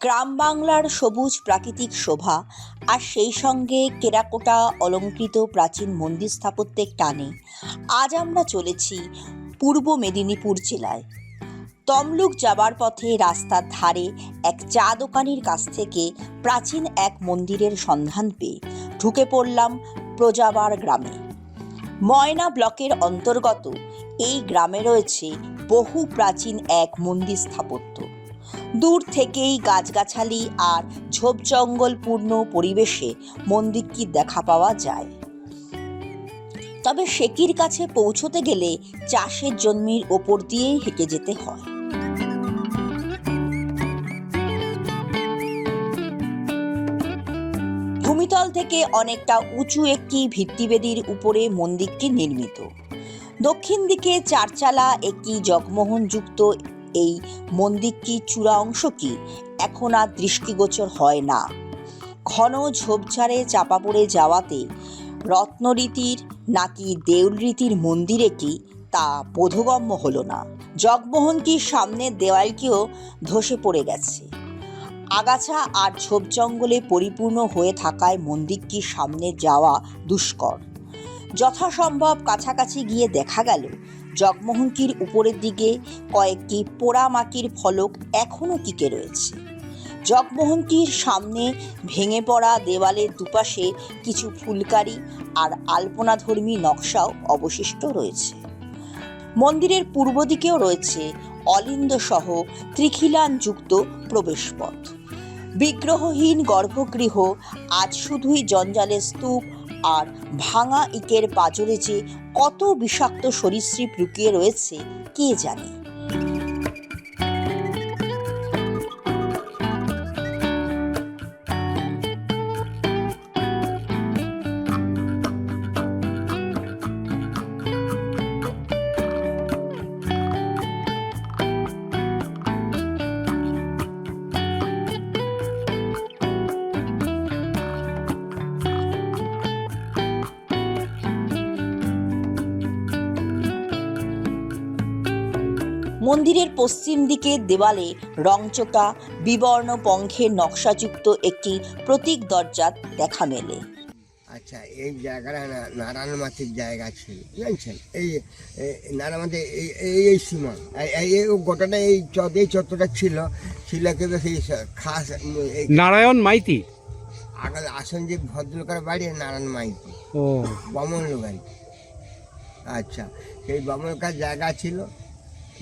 গ্রাম বাংলার সবুজ প্রাকৃতিক শোভা আর সেই সঙ্গে কেরাকোটা অলঙ্কৃত প্রাচীন মন্দির স্থাপত্যের টানে। আজ আমরা চলেছি পূর্ব মেদিনীপুর জেলায়। তমলুক যাবার পথে রাস্তার ধারে এক চা দোকানির কাছ থেকে প্রাচীন এক মন্দিরের সন্ধান পেয়ে ঢুকে পড়লাম প্রজাবার গ্রামে। ময়না ব্লকের অন্তর্গত এই গ্রামে রয়েছে বহু প্রাচীন এক মন্দির স্থাপত্য। দূর থেকেই গাছগাছালি আর ঝোপ জঙ্গলপূর্ণ পরিবেশে মন্দিরটি দেখা পাওয়া যায়? তবে সেকির কাছে পৌঁছতে গেলে চাষের জমির ওপর দিয়েই হেঁটে যেতে হয়। ভূমিতল থেকে অনেকটা উঁচু একটি ভিত্তিবেদির উপরে মন্দিরটি নির্মিত। দক্ষিণ দিকে চারচালা একটি জগমোহনযুক্ত এই মন্দিরটি চূড়া অংশ কি? এখন আর দৃষ্টিগোচর হয় না। ঘন ঝোপঝাড়ে চাপা পড়ে যাওয়াতে রত্নরীতির নাকি দেউল রীতির মন্দিরে কি তা বোধগম্য হলো না। জগমোহনটির সামনের দেওয়ালটিও ধসে পড়ে গেছে। আগাছা আর ঝোপ জঙ্গলে পরিপূর্ণ হয়ে থাকায় মন্দিরটির সামনে যাওয়া দুষ্কর। যথাসম্ভব কাছাকাছি গিয়ে দেখা গেল জগমোহনটির উপরের দিকে কয়েকটি পোড়ামাটির ফলক এখনও টিকে রয়েছে। জগমোহনটির সামনে ভেঙে পড়া দেওয়ালের দুপাশে কিছু ফুলকারি আর আলপনাধর্মী নকশাও অবশিষ্ট রয়েছে। মন্দিরের পূর্ব দিকেও রয়েছে অলিন্দ-সহ ত্রিখিলানযুক্ত প্রবেশপথ। বিগ্রহহীন গর্ভগৃহ আজ শুধুই জঞ্জালের স্তূপ আর ভাঙা ইটের পাঁজরে যে কত বিষাক্ত সরীসৃপ লুকিয়ে রয়েছে কে জানে? মন্দিরের পশ্চিম দিকের দেওয়ালে রংচটা বিবর্ণ পঙ্খের নকশাযুক্ত একটি প্রতীক দরজা দেখা মেলে। আচ্ছা এই জায়গাটা নারায়ণ মাটির জায়গা ছিল জানছেন? এই নারায়ণ এই এই এই সীমা এই- গোটাটা এই চত এই চত্বরটা ছিল ছিল কিন্তু সেই খাস নারায়ণ মাইতি? আগাল আসন যে ভদ্রলোকের বাড়ি নারায়ণ মাইতি। ও। বামন বাড়ি। আচ্ছা সেই বামনকার জায়গা ছিল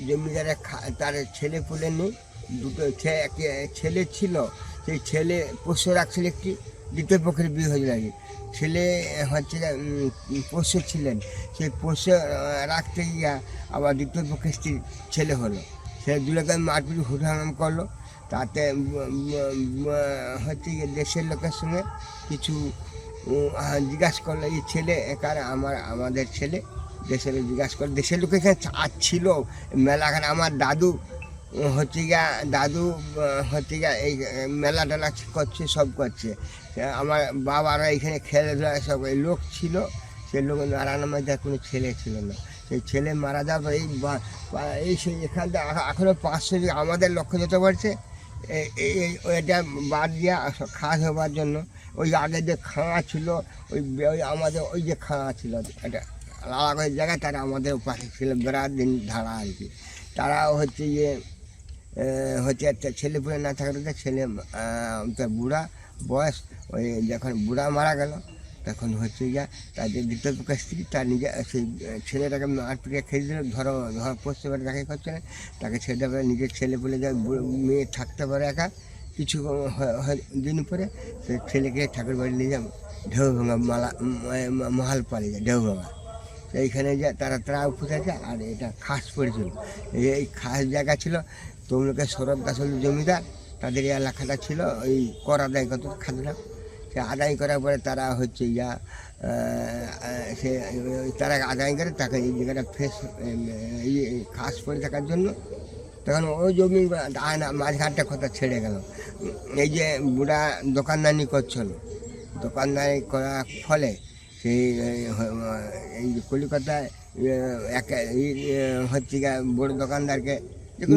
জমিদারে তার ছেলে পুলে নেই দুটো ছেলে ছিল, সেই ছেলে পোষ্য রাখছিল একটি দ্বিতীয় পক্ষের বিয়ে হয়ে লাগে ছেলে হচ্ছে পোষ্য ছিলেন, সেই পোষ্য রাখতে গিয়া আবার দ্বিতীয় পক্ষের স্ত্রী ছেলে হলো। সে দুলোকে মারপিট হুড়াম করল। তাতে হচ্ছে দেশের লোকের সঙ্গে কিছু জিজ্ঞাসা করল, এই ছেলে কার আমার, আমাদের ছেলে? দেশের জিজ্ঞাসা করল দেশের লোক ছিল মেলাখানে আমার দাদু হচ্ছে গিয়া, দাদু হচ্ছে গিয়া এই মেলা টেলা করছে, সব করছে। আমার বাবারা এখানে খেলাধুলা সব, এই লোক ছিল, সে লোক নারায়ণ কোনো ছেলে ছিল না। সেই ছেলে মারা যাওয়ার এই এই সেই এখান থেকে এখ- এখনও পাঁচশো আমাদের লক্ষ্য যেতে পারছে এই- এটা বাদ দিয়া খাস হবার জন্য। ওই আগে যে খাঁয়া ছিল, ওই আমাদের ওই যে খাঁয়া ছিল, এটা। আলাদা করে জায়গায় তারা আমাদের পাশে ছিল দিন ধারা আর কি। তারা হচ্ছে যে হচ্ছে একটা ছেলে পুলে না থাকাতে ছেলে তার বুড়া বয়স, ওই যখন বুড়া মারা গেল, তখন হচ্ছে যে দ্বিতীয় পক্ষের স্ত্রী তার নিজে, সেই ছেলেটাকে মারপিটে খেয়ে দিল, ধরো, ধর পোষতে পারে তাকে করছে না, তাকে দেবে নিজের ছেলে বলে যায় মেয়ে থাকতে পারে একা। কিছু দিন পরে সে ছেলেকে ঠাকুর বাড়ি নিয়ে যাবে, ঢেউ ভাঙা মালা মহাল পাড়ে যায়, ঢেউ ভাঙা। এইখানে যে তারা তারা ফুটেছে আর এটা খাস পড়েছিল এই- খাস জায়গা ছিল, তমলুকের সৌরভ হল জমিদার, তাদের এই এলাকাটা ছিল ওই কর আদায় করতো খাজনা সে আদায় করার পরে তারা হচ্ছে ইয়া সে তারা আদায় করে তাকে এই জায়গাটা ফ্রেশ খাস পড়ে থাকার জন্য। তখন ওই জমি মাঝঘাটটা কথা ছেড়ে গেল। এই যে বুড়া দোকানদানি করছিল, দোকানদানি করার ফলে সেই এই, কলিকাতায় এক হচ্ছে বড় দোকানদারকে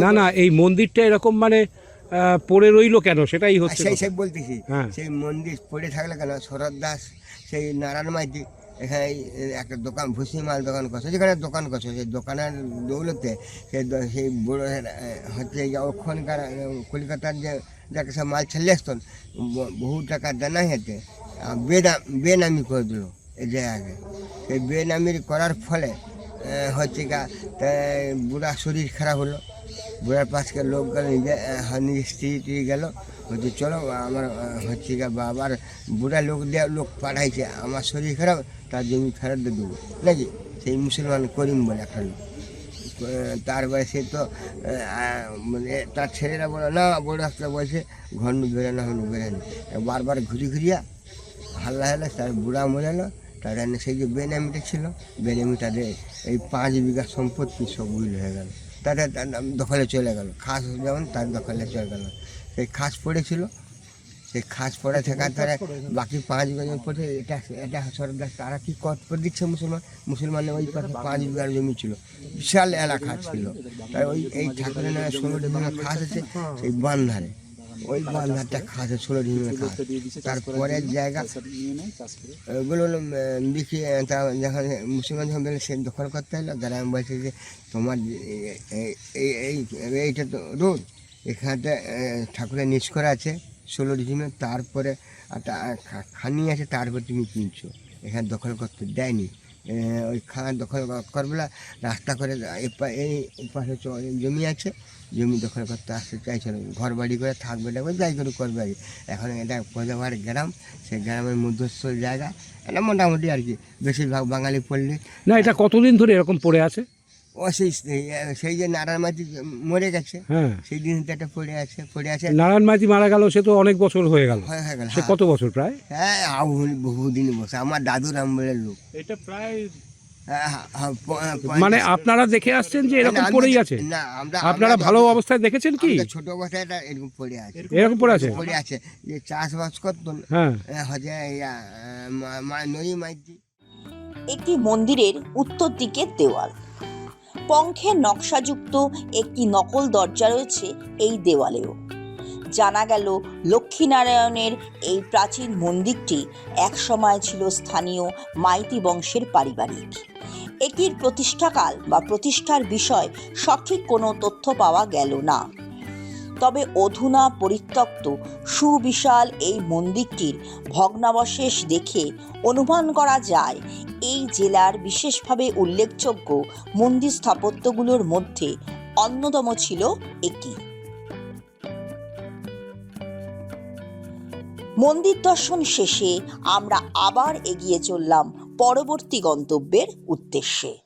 না না এই মন্দিরটা এরকম মানে পড়ে রইল কেন সেটাই হচ্ছে সেই। সেই বলতেছি হ্যাঁ। সেই মন্দির পড়ে থাকলে কেন শরৎ দাস সেই নারায়ণ মাইতি এখানে একটা দোকান ভুসি মাল দোকান করছে যেখানে দোকান করছে সেই দোকানের দৌলতে সেই সেই বড় হচ্ছে ওখানকার কলকাতার যে যাকে সব মাল ছেলে আসতেন বহু টাকা দেনা হেঁটে বেনাম বেনামি করে দিল এই জায়গাকে সেই বেনামির করার ফলে হচ্ছে গা বুড়া শরীর খারাপ হলো। বুড়ার পাশকে লোক গেল, নিজে নিজের স্ত্রী টিরি গেল। হচ্ছে চলো, আমার হচ্ছে গা, বাবার বুড়া লোক দেওয়া লোক পাঠাইছে, আমার শরীর খারাপ, তার জমি ফেরত দেবো। নাকি? সেই মুসলমান করিম বলে একটা লোক। তারপরে সে তো মানে তার ছেলেরা বলো, না, বড় একটা বলছে ঘর নু বেরো না। হনু বেরোনি বারবার ঘুরি ঘুরিয়া, হাল্লা হাল্লা, তার বুড়া মরে তার জন্য সেই যে বেনামিটা ছিল বেনামিটা দিয়ে এই পাঁচ বিঘা সম্পত্তি সব উইল হয়ে গেল। তাদের তার দখলে চলে গেল। খাস যেমন তার দখলে চলে গেল। সেই খাস পড়েছিল। সেই খাস পড়ে থাকার তারা বাকি পাঁচ বিঘা জমি পড়ে, এটা এটা সরকার তারা কি করে দিচ্ছে মুসলমান? মুসলমানের ওই পাশে পাঁচ বিঘার জমি ছিল। বিশাল এলাকা ছিল। তাই ওই এই ঠাকুরের ষোলো ডিমের খাস আছে, সেই বান্ধারে। ওই বান্ধারটা খাস খাস জায়গা ওগুলো আহ, তা যখন মুসলমান যখন সে দখল করতে হলো বলছে যে তোমার এইটা তো রোড এখানটা ঠাকুরের নিচ করা আছে ষোলো ডিসিমে তারপরে খানি আছে তারপর তুমি কিনছো। এখানে দখল করতে দেয়নি। ওই খান দখল করবে না, রাস্তা করে এই পাশে জমি আছে জমি দখল করতে আসতে চাইছিল। ঘর বাড়ি করে থাকবে দেখবে যাই করে করবে আর। এখন এটা কোজাবার গ্রাম সেই গ্রামের মধ্যস্থ জায়গা এটা মোটামুটি আর কি। বেশিরভাগ বাঙালি পড়লে না এটা কতদিন ধরে এরকম পড়ে আছে? ও সেই সেই যে নারায়ণ মাটি মরে গেছে হ্যাঁ। সেই জিনিসটা একটা পড়ে আছে পড়ে আছে। নারায়ণ মাঝি মারা গেল সে তো অনেক বছর হয়ে গেল। হয়ে হয়ে সে কত বছর প্রায়? হ্যাঁ বহু- বহুদিন বসে আমার দাদুর আমলের লোক। এটা প্রায় হ্যাঁ, মানে আপনারা দেখে আসছেন যে এরকম পড়েই আছে? না আমরা আপনারা ভালো অবস্থায় দেখেছেন কি? ছোট অবস্থায় এটা এরকম পড়ে আছে। এরকম পড়ে আছে? পড়ে আছে। যে চাষবাস করতেন হ্যাঁ। নদী মাইতি। একটি মন্দিরের উত্তর দিকের দেওয়াল। পঙ্খের নকশাযুক্ত একটি নকল দরজা রয়েছে এই দেওয়ালেও। জানা গেল, লক্ষ্মীনারায়ণের এই প্রাচীন মন্দিরটি একসময় ছিল স্থানীয় মাইতি বংশের পারিবারিক। এটির প্রতিষ্ঠাকাল বা প্রতিষ্ঠার বিষয় সঠিক কোনো তথ্য পাওয়া গেল না। তবে অধুনা পরিত্যক্ত সুবিশাল এই মন্দিরটির ভগ্নাবশেষ দেখে অনুমান করা যায়, এই জেলার বিশেষভাবে উল্লেখযোগ্য মন্দির স্থাপত্যগুলোর মধ্যে অন্যতম ছিল এটি মন্দির দর্শন শেষে আমরা আবার এগিয়ে চললাম পরবর্তী গন্তব্যের উদ্দেশ্যে।